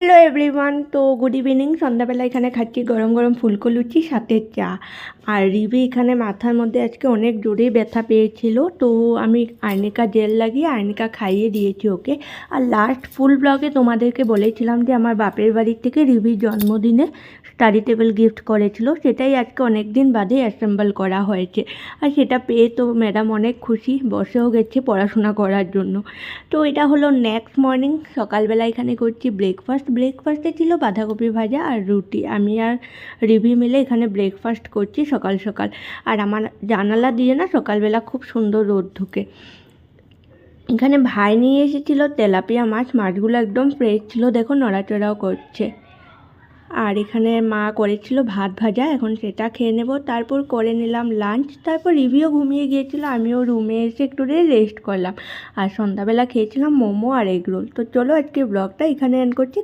Hello everyone তো good evening সন্ধ্যাবেলা এখানে খাচ্ছি গরম গরম ফুলকো লুচি, সাথে চা। আর রিবি এখানে মাথার মধ্যে আজকে অনেক জোরেই ব্যথা পেয়েছিল, তো আমি আর্নিকা জেল লাগিয়ে আর্নিকা খাইয়ে দিয়েছি ওকে। আর লাস্ট ফুল ব্লগে তোমাদেরকে বলেছিলাম যে আমার বাপের বাড়ির থেকে রিবির জন্মদিনে স্টাডি টেবিল গিফট করেছিল, সেটাই আজকে অনেক দিন বাদে অ্যাসেম্বল করা হয়েছে। আর সেটা পেয়ে তো ম্যাডাম অনেক খুশি, বসেও গেছে পড়াশোনা করার জন্য। তো এটা হলো নেক্সট মর্নিং সকালবেলা এখানে করছি ব্রেকফাস্ট ব্রেকফাস্টে ছিল বাঁধাকপি ভাজা আর রুটি। আমি আর রিভি মিলে এখানে ব্রেকফাস্ট করছি সকাল সকাল। আর আমার জানালা দিয়ে না সকালবেলা খুব সুন্দর রোদ ঢুকে। এখানে ভাই নিয়ে এসেছিল তেলাপিয়া মাছ, মাছগুলো একদম ফ্রেশ ছিল, দেখো নড়াচড়াও করছে। আর এখানে মা করেছিল ভাত ভাজা, এখন সেটা খেয়ে নেব। তারপর করে নিলাম লাঞ্চ তারপর রিভিও ঘুমিয়ে গিয়েছিল, আমিও রুমে এসে একটু রেস্ট করলাম। আর সন্ধ্যাবেলা খেয়েছিলাম মোমো আর এগ রোল তো চলো আজকে ব্লগটা এখানে এন্ড করছি